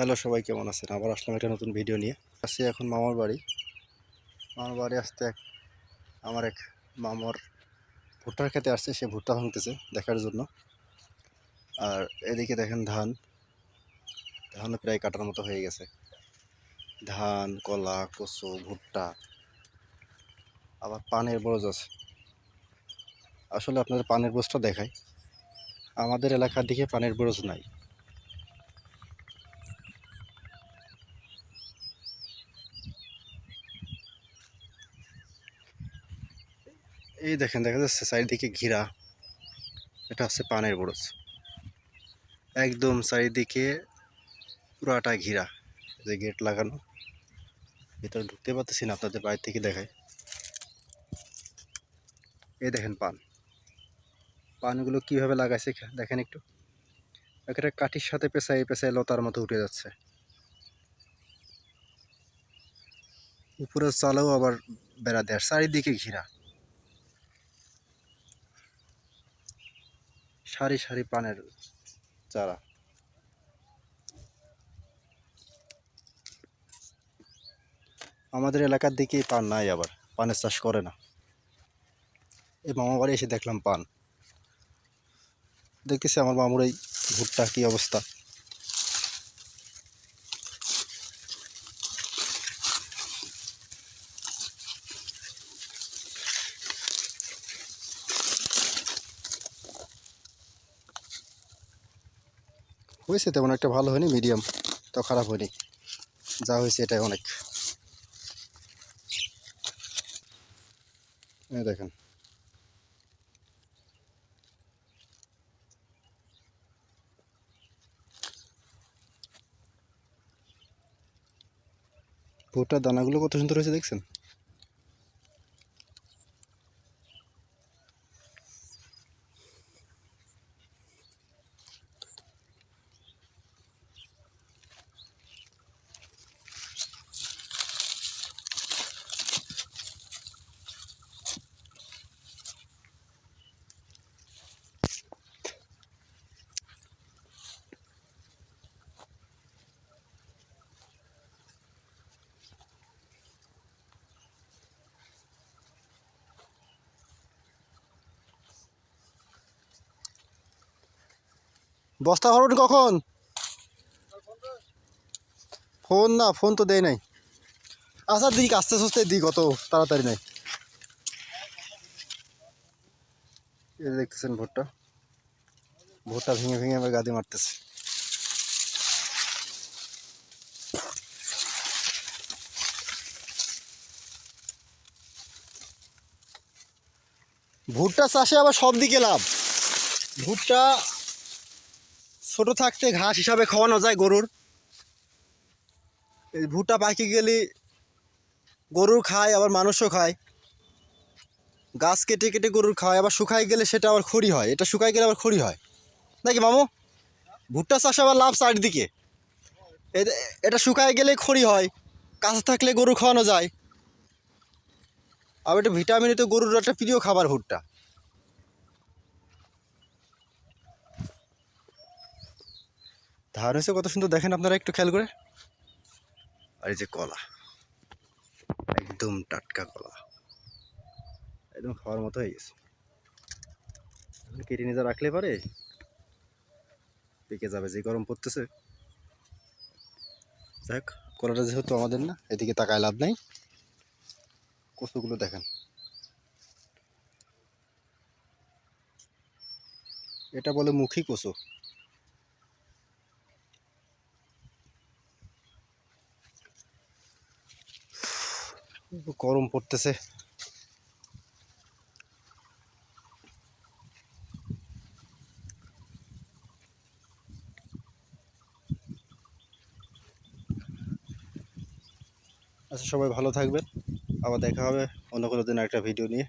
Hello সবাই, কেমন আছেন? আবার আসলাম একটা নতুন ভিডিও নিয়ে। আসছি এখন মামার বাড়ি। মামার বাড়ি আসতে এক আমার এক মামার ভুট্টার খেতে আসছে, সে ভুট্টা ভাঙতেছে দেখার জন্য। আর এদিকে দেখেন ধান। ধানও প্রায় কাটার মতো হয়ে গেছে। ধান, কলা, কচু, ভুট্টা, আবার পানের বরজ আছে। আসলে আপনাদের পানের বরজটা দেখায় আমাদের এলাকার দিকে পানের বরজ নাই। এই দেখেন, দেখা যাচ্ছে চারিদিকে ঘিরা। এটা হচ্ছে পানের বরজ একদম চারিদিকে পুরাটা ঘিরা, যে গেট লাগানো। ভিতরে ঢুকতে পারতেছি না, আপনাদের বাইরে থেকে দেখায় এই দেখেন পান। পানগুলো কীভাবে লাগাইছে, দেখেন একটু। একটা কাঠির সাথে পেঁচাই পেঁচাই লতার মতো উঠে যাচ্ছে। উপরের চালেও আবার বেড়া দেয় চারিদিকে ঘিরা। সারি সারি পানের চারা। আমাদের এলাকার দিকে পান নাই আবার, পানের চাষ করে না। এই মামা বাড়ি এসে দেখলাম পান। দেখতেছি আমার মামুর এই ভুট্টা কি অবস্থা। হয়েছে তেমন একটা ভালো হয়নি মিডিয়াম তো খারাপ হয়নি। যা হয়েছে এটাই অনেক। দেখেন। ভুট্টার দানাগুলো কত সুন্দর হয়েছে দেখছেন? বস্তা হরণ কখন? ফোন না, ফোন তো দেয় নাই। আচ্ছা দিক আস্তে আস্তে দিক, অত তাড়াতাড়ি নাই। দেখতেছেন ভুট্টা। ভুট্টা ভেঙে ভেঙে আবার গাদি মারতেছে। ভুট্টা চাষে আবার সব দিকে লাভ। ভুট্টা ছোট থাকতে ঘাস হিসাবে খাওয়ানো যায় গরুর। এই ভুট্টা পাকি গেলে গরুর খায়, আবার মানুষও খায়। গাছ কেটে কেটে গরুর খায়, আবার শুকাই গেলে সেটা আবার খড়ি হয়। এটা শুকাই গেলে আবার খড়ি হয়। নাকি মামু? ভুট্টা চাষ আবার লাভ চারিদিকে। এটা শুকায় গেলে খড়ি হয়, কাছে থাকলে গরু খাওয়ানো যায়। আবার এটা ভিটামিন তো গরুর একটা প্রিয় খাবার ভুট্টা। ধান হয়েছে, কত সুন্দর দেখেন আপনারা একটু খেয়াল করে। আর এই যে কলা, একদম টাটকা কলা, একদম খাওয়ার মতো হয়ে গেছে। কেটে নিয়ে রাখলে পারে, পেকে যাবে, যে গরম পড়তেছে। যাক কলাটা যেহেতু আমাদের না, এদিকে তাকায় লাভ নাই। কচুগুলো দেখেন। এটা বলে মুখী কচু। গরম পড়তেছে। আচ্ছা সবাই ভালো থাকবেন। আবার দেখা হবে অন্য কোনো দিন একটা ভিডিও নিয়ে।